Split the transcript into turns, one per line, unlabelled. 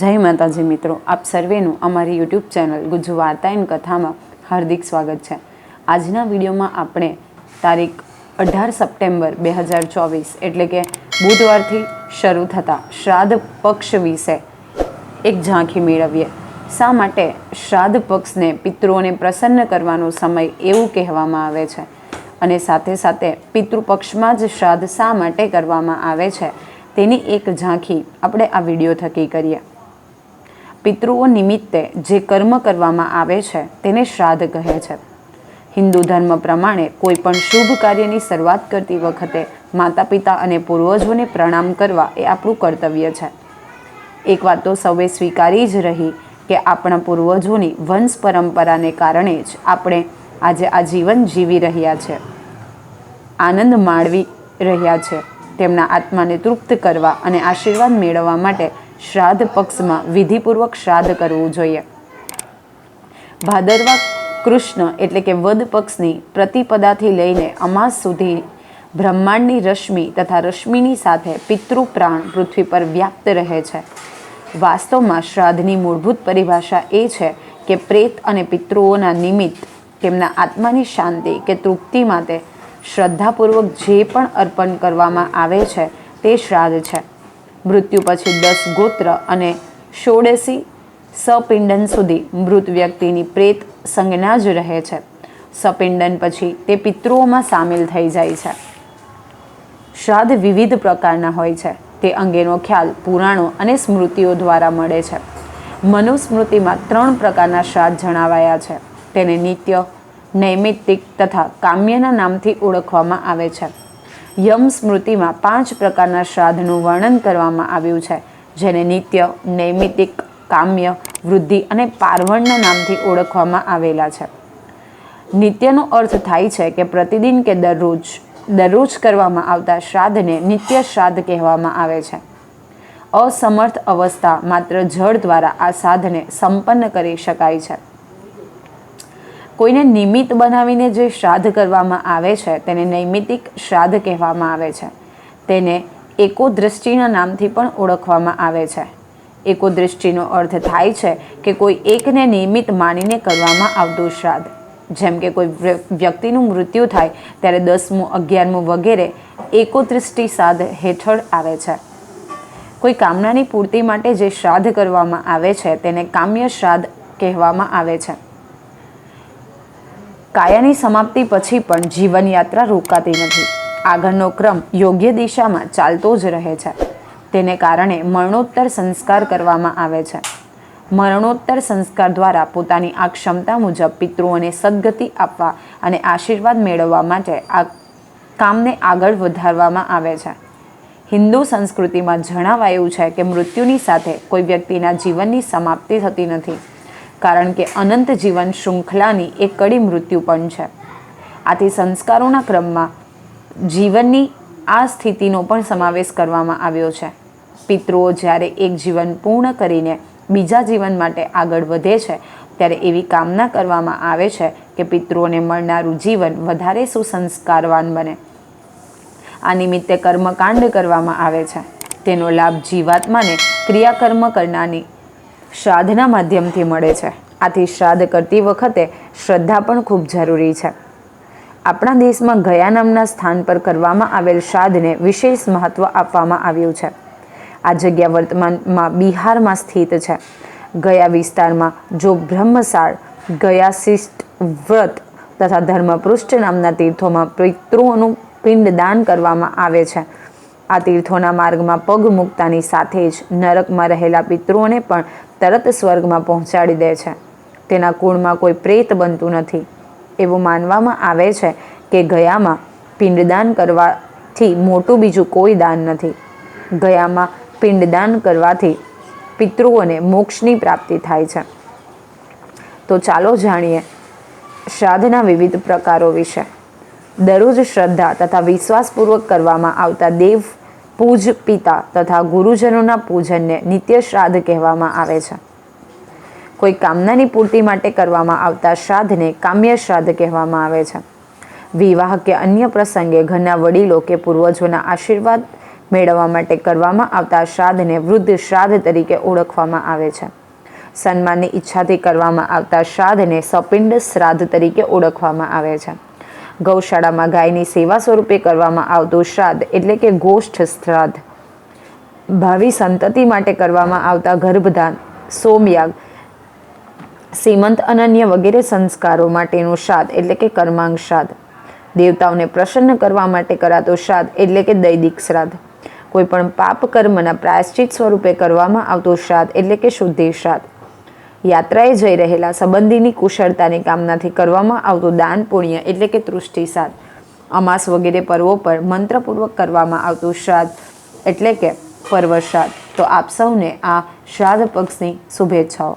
જય માતાજી મિત્રો, આપ સર્વેનું અમારી યુટ્યુબ ચેનલ ગુજ્જુ વાર્તાયન કથામાં હાર્દિક સ્વાગત છે. આજના વિડીયોમાં આપણે તારીખ અઢાર સપ્ટેમ્બર બે હજાર ચોવીસ, એટલે કે બુધવારથી શરૂ થતા શ્રાદ્ધ પક્ષ વિશે એક ઝાંખી મેળવીએ. શા માટે શ્રાદ્ધ પક્ષને પિતૃઓને પ્રસન્ન કરવાનો સમય એવું કહેવામાં આવે છે? અને સાથે સાથે પિતૃપક્ષમાં જ શ્રાદ્ધ શા માટે કરવામાં આવે છે? તેની એક ઝાંખી આપણે આ વીડિયો થકી કરીએ. પિતૃઓ નિમિત્તે જે કર્મ કરવામાં આવે છે, તેને શ્રાદ્ધ કહે છે. હિન્દુ ધર્મ પ્રમાણે કોઈ પણ શુભ કાર્યની શરૂઆત કરતી વખતે માતા પિતા અને પૂર્વજોને પ્રણામ કરવા એ આપણું કર્તવ્ય છે. એક વાત તો સૌએ સ્વીકારી જ રહી કે આપણા પૂર્વજોની વંશ પરંપરાને કારણે જ આપણે આજે આ જીવન જીવી રહ્યા છે. આનંદ માણવી રહ્યા છે. તેમના આત્માને તૃપ્ત કરવા અને આશીર્વાદ મેળવવા માટે શ્રાદ્ધ પક્ષમાં વિધિપૂર્વક શ્રાદ્ધ કરવું જોઈએ. ભાદરવા કૃષ્ણ એટલે કે વદ પક્ષની પ્રતિપદાથી લઈને અમાસ સુધી બ્રહ્માંડની રશ્મિ તથા રશ્મિની સાથે પિતૃપ્રાણ પૃથ્વી પર વ્યાપ્ત રહે છે. વાસ્તવમાં શ્રાદ્ધની મૂળભૂત પરિભાષા એ છે કે પ્રેત અને પિતૃઓના નિમિત્ત તેમના આત્માની શાંતિ કે તૃપ્તિ માટે શ્રદ્ધાપૂર્વક જે પણ અર્પણ કરવામાં આવે છે તે શ્રાદ્ધ છે. મૃત્યુ પછી દસ ગોત્ર અને ષોડશી સપિંડન સુધી મૃત વ્યક્તિની પ્રેત સંજ્ઞા જ રહે છે. સપિંડન પછી તે પિતૃઓમાં સામેલ થઈ જાય છે. શ્રાદ્ધ વિવિધ પ્રકારના હોય છે. તે અંગેનો ખ્યાલ પુરાણો અને સ્મૃતિઓ દ્વારા મળે છે. મનુસ્મૃતિમાં ત્રણ પ્રકારના શ્રાદ્ધ જણાવાયા છે. તેને નિત્ય, નૈમિત્તિક તથા કામ્યના નામથી ઓળખવામાં આવે છે. યમ સ્મૃતિમાં પાંચ પ્રકારના શ્રાદ્ધનું વર્ણન કરવામાં આવ્યું છે, જેને નિત્ય, નૈમિતિક, કામ્ય, વૃદ્ધિ અને પાર્વણના નામથી ઓળખવામાં આવેલા છે. નિત્યનો અર્થ થાય છે કે પ્રતિદિન કે દરરોજ દરરોજ કરવામાં આવતા શ્રાદ્ધને નિત્ય શ્રાદ્ધ કહેવામાં આવે છે. અસમર્થ અવસ્થા માત્ર જળ દ્વારા આ સાધને સંપન્ન કરી શકાય છે. કોઈને નિમિત્ત બનાવીને જે શ્રાદ્ધ કરવામાં આવે છે, તેને નૈમિતિક શ્રાદ્ધ કહેવામાં આવે છે. તેને એકોદૃષ્ટિના નામથી પણ ઓળખવામાં આવે છે. એકોદૃષ્ટિનો અર્થ થાય છે કે કોઈ એકને નિયમિત માનીને કરવામાં આવતું શ્રાદ્ધ. જેમ કે કોઈ વ્યક્તિનું મૃત્યુ થાય, ત્યારે દસમું, અગિયારમું વગેરે એકોદૃષ્ટિ શ્રાદ્ધ હેઠળ આવે છે. કોઈ કામનાની પૂર્તિ માટે જે શ્રાદ્ધ કરવામાં આવે છે, તેને કામ્ય શ્રાદ્ધ કહેવામાં આવે છે. કાયાની સમાપ્તિ પછી પણ જીવનયાત્રા રોકાતી નથી. આગળનો ક્રમ યોગ્ય દિશામાં ચાલતો જ રહે છે. તેને કારણે મરણોત્તર સંસ્કાર કરવામાં આવે છે. મરણોત્તર સંસ્કાર દ્વારા પોતાની આ ક્ષમતા મુજબ પિતૃઓને સદગતિ આપવા અને આશીર્વાદ મેળવવા માટે આ કામને આગળ વધારવામાં આવે છે. હિન્દુ સંસ્કૃતિમાં જણાવાયું છે કે મૃત્યુની સાથે કોઈ વ્યક્તિના જીવનની સમાપ્તિ થતી નથી. કારણ કે અનંત જીવન શૃંખલાની એક કડી મૃત્યુ પણ છે. આથી સંસ્કારોના ક્રમમાં જીવનની આ સ્થિતિનો પણ સમાવેશ કરવામાં આવ્યો છે. પિતૃઓ જ્યારે એક જીવન પૂર્ણ કરીને બીજા જીવન માટે આગળ વધે છે, ત્યારે એવી કામના કરવામાં આવે છે કે પિતૃઓને મળનારું જીવન વધારે સુસંસ્કારવાન બને. આ નિમિત્તે કર્મકાંડ કરવામાં આવે છે. તેનો લાભ જીવાત્માને ક્રિયાકર્મ કરનારની શ્રાદ્ધના માધ્યમથી મળે છે. આથી શ્રાદ્ધ કરતી વખતે શ્રદ્ધા પણ ખૂબ જરૂરી છે. આપણા દેશમાં ગયા નામના સ્થાન પર કરવામાં આવેલ શ્રાદ્ધને વિશેષ મહત્ત્વ આપવામાં આવ્યું છે. આ જગ્યા વર્તમાનમાં બિહારમાં સ્થિત છે. ગયા વિસ્તારમાં જો બ્રહ્મસાળ, ગયા શિષ્ટ વ્રત તથા ધર્મપૃષ્ઠ નામના તીર્થોમાં પિતૃઓનું પિંડદાન કરવામાં આવે છે. આ તીર્થોના માર્ગમાં પગ મૂકતાની સાથે જ નરકમાં રહેલા પિતૃઓને પણ તરત સ્વર્ગમાં પહોંચાડી દે છે. તેના કુળમાં કોઈ પ્રેત બનતું નથી. એવું માનવામાં આવે છે કે ગયામાં પિંડદાન કરવાથી મોટું બીજું કોઈ દાન નથી. ગયામાં પિંડદાન કરવાથી પિતૃઓને મોક્ષની પ્રાપ્તિ થાય છે. તો ચાલો જાણીએ શ્રાદ્ધના વિવિધ પ્રકારો વિશે. દરરોજ શ્રદ્ધા તથા વિશ્વાસપૂર્વક કરવામાં આવતા દેવ પૂજ પિતા તથા ગુરુજનોના પૂજનને નિત્ય શ્રાદ્ધ કહેવામાં આવે છે. કોઈ કામનાની પૂર્તિ માટે કરવામાં આવતા શ્રાદ્ધને કામ્ય શ્રાદ્ધ કહેવામાં આવે છે. વિવાહ કે અન્ય પ્રસંગે ઘરના વડીલો કે પૂર્વજોના આશીર્વાદ મેળવવા માટે કરવામાં આવતા શ્રાદ્ધને વૃદ્ધ શ્રાદ્ધ તરીકે ઓળખવામાં આવે છે. સન્માનની ઈચ્છાથી કરવામાં આવતા શ્રાદ્ધને સપિંડ શ્રાદ્ધ તરીકે ઓળખવામાં આવે છે. ગૌશાળામાં ગાયની સેવા સ્વરૂપે કરવામાં આવતું શ્રાદ્ધ એટલે કે ગોષ્ઠ શ્રાદ્ધ. ભાવિ સંતતિ માટે કરવામાં આવતા ગર્ભધાન, સોમયાગ સીમંત અનન્ય વગેરે સંસ્કારો માટેનું શ્રાદ્ધ એટલે કે કર્માંગ શ્રાદ્ધ. દેવતાઓને પ્રસન્ન કરવા માટે કરાતો શ્રાદ્ધ એટલે કે દૈદિક શ્રાદ્ધ. કોઈ પણ પાપ કર્મના પ્રાયશ્ચિત સ્વરૂપે કરવામાં આવતો શ્રાદ્ધ એટલે કે શુદ્ધિ શ્રાદ્ધ. યાત્રાએ જઈ રહેલા સંબંધીની કુશળતાની કામનાથી કરવામાં આવતું દાન, પુણ્ય એટલે કે તૃષ્ટિ શ્રાદ્ધ અમાસ વગેરે પર્વો પર મંત્રપૂર્વક કરવામાં આવતું શ્રાદ્ધ એટલે કે પર્વ શ્રાદ્ધ. તો આપ સૌને આ શ્રાદ્ધ પક્ષની શુભેચ્છાઓ.